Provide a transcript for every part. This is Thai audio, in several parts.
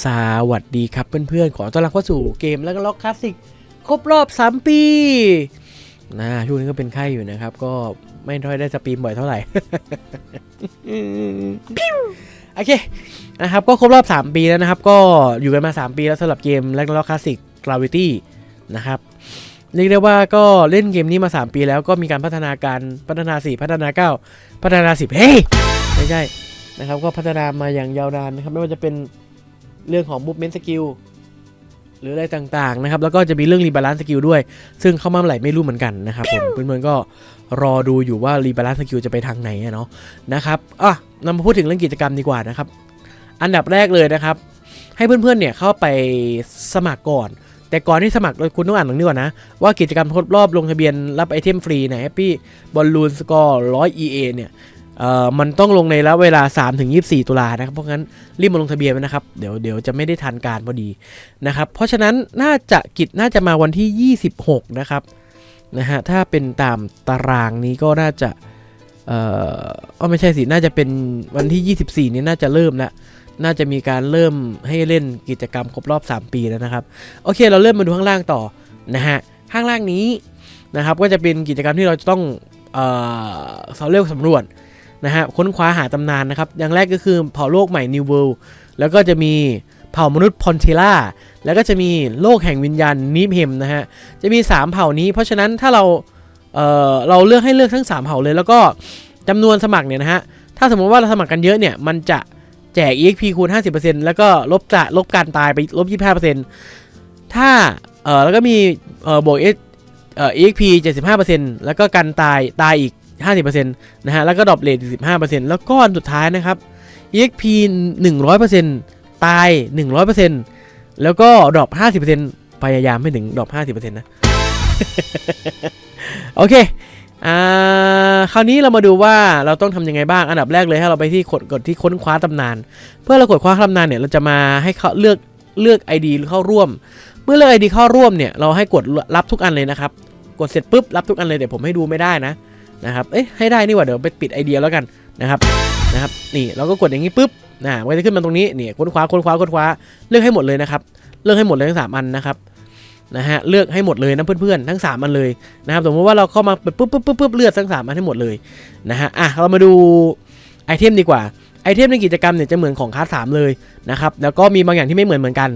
สวัสดีครับเพื่อนๆ ขอต้อนรับเข้าสู่เกมแล้วก็ล็อกคลาสสิกครบรอบ 3 ปีนะช่วงนี้ก็เป็นไข้อยู่นะครับ ก็ไม่ค่อยได้สตรีมบ่อยเท่าไหร่โอเคนะครับก็ครบรอบ 3 ปีแล้วนะครับ ก็อยู่กันมา 3 ปีแล้วสำหรับเกมแล้วก็ล็อกคลาสสิก Gravity นะครับเรียกได้ว่าก็เล่นเกมนี้มา 3 ปีแล้วก็มีการพัฒนาการพัฒนา 4 พัฒนา 9 พัฒนา 10 เฮ้ยไม่ใช่นะครับ ก็พัฒนามาอย่างยาวนานนะครับไม่ว่าจะเป็น เรื่องของ movement skill หรืออะไรต่างๆนะครับ แล้วก็จะมีเรื่อง rebalance skill ด้วย ซึ่งเข้ามาเมื่อไหร่ไม่รู้เหมือนกันนะครับผมเพื่อนๆก็รอดูอยู่ว่า rebalance skill จะไปทางไหนอะเนาะนะครับอะนำมาพูดถึงเรื่องกิจกรรมดีกว่านะครับ อันดับแรกเลยนะครับ ให้เพื่อนๆเนี่ยเข้าไปสมัครก่อน แต่ก่อนที่สมัครคุณต้องอ่านตรงนี้ก่อนนะ ว่ากิจกรรมทดรอบลงทะเบียนรับไอเทมฟรีใน Happy Balloon Score 100 EA เนี่ยเอ่อ มันต้องลงในระยะเวลา3-24 ตุลานะครับ เพราะงั้นรีบมาลงทะเบียนไว้นะครับ เดี๋ยวเดี๋ยวจะไม่ได้ทันการพอดีนะครับ เพราะฉะนั้นน่าจะกิจน่าจะมาวันที่ 26 นะครับนะฮะ ถ้าเป็นตามตารางนี้ก็น่าจะ เอ่อไม่ใช่สิ น่าจะเป็นวันที่ 24 นี้น่าจะเริ่มแล้วน่าจะมีการเริ่มให้เล่นกิจกรรมครบรอบ 3 ปีแล้วนะครับ โอเค เราเริ่มมาดูข้างล่างต่อนะฮะ ข้างล่างนี้นะครับ ก็จะเป็นกิจกรรมที่เราจะต้อง เอ่อเขาเรียกว่าสำรวจ นะฮะค้นคว้าหาตำนานนะครับ อย่างแรกก็คือเผ่าโลกใหม่ New World แล้วก็จะมีเผ่ามนุษย์พอนเทล่าแล้วก็จะมีโลกแห่งวิญญาณนิเพมนะฮะจะมี 3 เผ่านี้ เพราะฉะนั้นถ้าเราเอ่อเราเลือกให้เลือกทั้ง 3 เผ่าเลย แล้วก็จำนวนสมัครเนี่ยนะฮะถ้าสมมติว่าเราสมัครกันเยอะเนี่ยมันจะแจก EXP คูณ 50%แล้วก็ลบจะลบการตายไปลบ 25%ถ้าเอ่อแล้วก็มีเอ่อบวกเอ่อ EXP 75%แล้วก็การตายตายอีก 50%นะฮะแล้วก็ดรอปเลท15%แล้วก็อันสุดท้ายนะครับ EXP 100%ตาย 100%แล้วก็ดรอป50%พยายามไม่ถึงดรอป50%นะโอเคอ่าคราวนี้เรามาดูว่าเราต้องทำยังไงบ้างอันดับแรกเลยให้เราไปที่กดกดที่ค้นคว้าตำนาน เพื่อเรากดคว้าตำนานเนี่ยเราจะมาให้เขาเลือกเลือก ID เข้าร่วม เมื่อเลือก ID เข้าร่วมเนี่ยเราให้กดรับทุกอันเลยนะครับ กดเสร็จปุ๊บรับทุกอันเลยเดี๋ยวผมให้ดูไม่ได้นะ นะครับ เอ๊ะให้ได้นี่หว่าเดี๋ยวไปปิดไอเดียแล้วกันนะครับนะครับ นี่เราก็กดอย่างนี้ปุ๊บนะมันจะขึ้นมาตรงนี้นี่ค้นคว้าค้นคว้าค้นคว้าเลือกให้หมดเลยนะครับ เลือกให้หมดเลยทั้งสามอันนะครับนะฮะเลือกให้หมดเลยนะเพื่อนๆทั้ง3อันเลยนะครับสมมติว่าเราเข้ามาปุ๊บปุ๊บปุ๊บปุ๊บเลือกทั้ง3อันให้หมดเลยนะฮะอะเรามาดูไอเทมดีกว่าไอเทมในกิจกรรมเนี่ยจะเหมือนของคลาสสามเลยนะครับแล้วก็มีบางอย่างที่ไม่เหมือนเหมือนกัน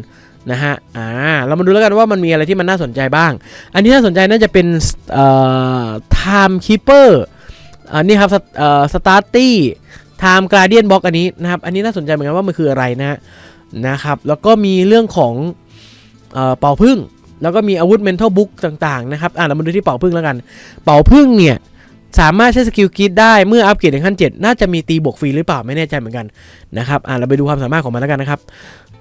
นะฮะ อ่า เรามาดูแล้วกันว่ามันมีอะไรที่มันน่าสนใจบ้าง อันที่น่าสนใจน่าจะเป็นเอ่อ time keeper อันนี้ครับเอ่อ starty time guardian box อันนี้นะครับ อันนี้น่าสนใจเหมือนกันว่ามันคืออะไรนะ นะครับ แล้วก็มีเรื่องของเอ่อเป่าพึ่ง แล้วก็มีอาวุธ mental book ต่างๆ นะครับ อะเรามาดูที่เป่าพึ่งแล้วกัน เป่าพึ่งเนี่ยสามารถใช้สกิลคิดได้เมื่ออัปเกรดถึงขั้น7น่าจะมีตีบวกฟรีหรือเปล่าไม่แน่ใจเหมือนกันนะครับอะเราไปดูความสามารถของมันแล้วกันนะครับ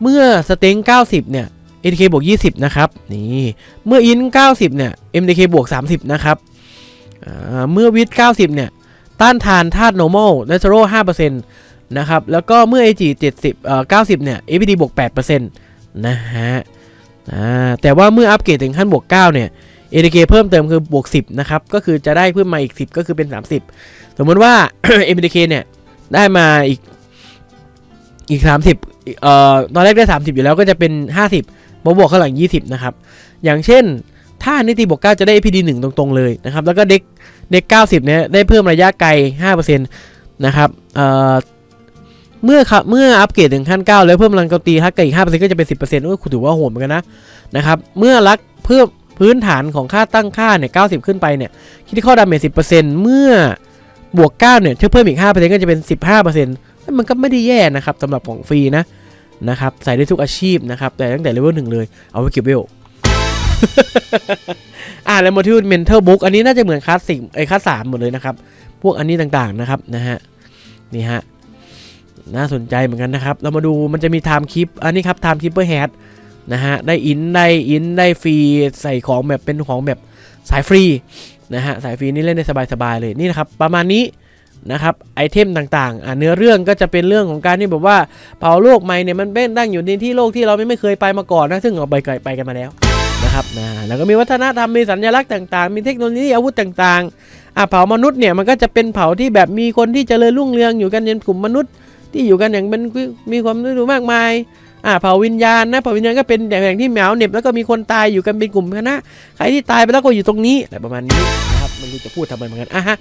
เมื่อสเต็ง90 เนี่ย ATK บวก 20 นะครับ นี่ เมื่ออิน 90 เนี่ย MDK บวก 30 นะครับเมื่อวิท90 เนี่ย ต้านทานธาตุ normal natural 5%นะครับ แล้วก็เมื่อ AG 70เอ่อ90 เนี่ย APD บวก 8%นะฮะแต่ว่าเมื่ออัปเกรดถึงขั้นบวก 9 เนี่ย ATK เพิ่มเติมคือบวก 10 นะครับ ก็คือจะได้เพิ่มมาอีก 10 ก็คือเป็น 30 สมมติว่า MTK เนี่ย ได้มาอีกอีก 30 เอ่อตอนแรกได้ 30 อยู่แล้วก็จะเป็น 50บวกบวกข้างหลัง 20 นะครับ อย่างเช่น ถ้านิติบวก 9 จะได้ APD 1ตรงๆเลยนะครับ แล้วก็เด็กเด็ก 90 เนี่ยได้เพิ่มระยะไกล 5%นะครับเอ่อเมื่อครับเมื่ออัปเกรดถึงขั้น 9 แล้วเพิ่มพลังโจมตีฮักไกอีก5%ก็จะเป็น 10%โอ้ยคุณถือว่าโหดเหมือนกันนะนะครับเมื่อรักเพิ่มพื้นฐานของค่าตั้งค่าเนี่ย 90 ขึ้นไปเนี่ยคิดที่ข้อดาเมจ10%เมื่อบวก 9 เนี่ยเพิ่มอีก5%ก็จะเป็น 15%มันก็ไม่ได้แย่นะครับสำหรับของฟรีนะ นะครับ ใส่ได้ทุกอาชีพนะครับ แต่ตั้งแต่เลเวลหนึ่งเลย เอาไว้เก็บเวลอ่าแล้วโมทิวเมนเทอร์บุ๊กอันนี้น่าจะเหมือนคลาสสิกไอ้คลาสสามหมดเลยนะครับ พวกอันนี้ต่างๆนะครับนะฮะนี่ฮะน่าสนใจเหมือนกันนะครับ เรามาดูมันจะมีไทม์คลิปอันนี้ครับไทม์คลิปเปอร์แฮดนะฮะได้อินได้อินได้ฟรีใส่ของแบบเป็นของแบบสายฟรีนะฮะสายฟรีนี่เล่นได้สบายๆเลยนี่นะครับประมาณนี้ นะครับไอเทมต่างๆเนื้อเรื่องก็จะเป็นเรื่องของการที่แบบว่าเป่าโลกใหม่เนี่ยมันเป็นตั้งอยู่ในที่โลกที่เราไม่เคยไปมาก่อนนะซึ่งเราไปไกลไปกันมาแล้วนะครับนะแล้วก็มีวัฒนธรรมมีสัญลักษณ์ต่างๆ มีเทคโนโลยีอาวุธต่างๆอ่าเผ่ามนุษย์เนี่ยมันก็จะเป็นเผ่าที่แบบมีคนที่เจริญรุ่งเรืองอยู่กันเป็นกลุ่มมนุษย์ ที่อยู่กันอย่างเป็นมีความรู้มากมายอ่าเผ่าวิญญาณนะเผ่าวิญญาณก็เป็นอย่างที่แมวเน็บแล้วก็มีคนตายอยู่กันเป็นกลุ่มคณะใครที่ตายไปแล้วก็อยู่ตรงนี้อะไรประมาณนี้นะครับไม่รู้จะพูดทำไมเหมือนกันอะฮะ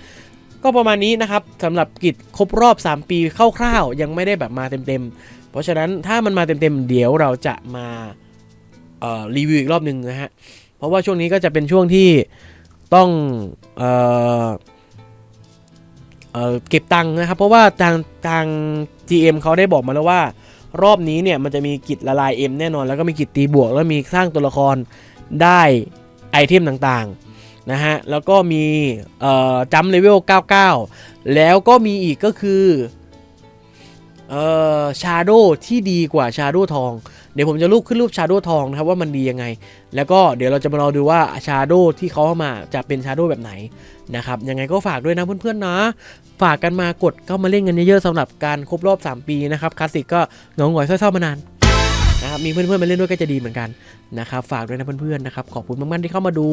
ก็ประมาณนี้นะครับสำหรับกิจครบรอบ 3 ปีคร่าวๆยังไม่ได้แบบมาเต็มๆ เพราะฉะนั้นถ้ามันมาเต็มๆ เดี๋ยวเราจะมารีวิวอีกรอบหนึ่งนะฮะ เพราะว่าช่วงนี้ก็จะเป็นช่วงที่ต้องเออเออเก็บตังค์นะครับ เพราะว่าทางทาง GM เขาได้บอกมาแล้วว่า รอบนี้เนี่ยมันจะมีกิจละลาย M แน่นอน แล้วก็มีกิจตีบวก แล้วมีสร้างตัวละครได้ไอเทมต่างๆ นะฮะ แล้วก็มีจัมเลเวล 99 แล้วก็มีอีกก็คือเออชาโดที่ดีกว่าชาโดทอง เดี๋ยวผมจะรูปขึ้นรูปชาโดทองนะครับว่ามันดียังไง แล้วก็เดี๋ยวเราจะมารอดูว่าชาโดที่เขาเอามาจะเป็นชาโดแบบไหนนะครับ ยังไงก็ฝากด้วยนะเพื่อนๆนะ ฝากกันมากดเข้ามาเล่นกันเยอะๆสำหรับการครบรอบ 3 ปีนะครับคลาสสิกก็เงาหงอยเศร้าๆมานาน นะครับมีเพื่อนๆมาเล่นด้วยก็จะดีเหมือนกันนะครับฝากด้วยนะเพื่อนๆนะครับขอบคุณมากๆที่เข้ามาดู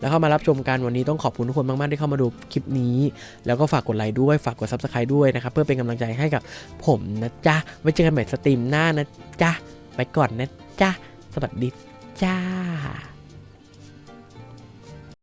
แล้วเข้ามารับชมกันวันนี้ต้องขอบคุณทุกคนมากๆที่เข้ามาดูคลิปนี้ แล้วก็ฝากกดไลค์ด้วยฝากกด subscribe ด้วยนะครับเพื่อเป็นกำลังใจให้กับผมนะจ๊ะไว้เจอกันใหม่สตรีมหน้านะจ๊ะไปก่อนนะจ๊ะสวัสดีจ้า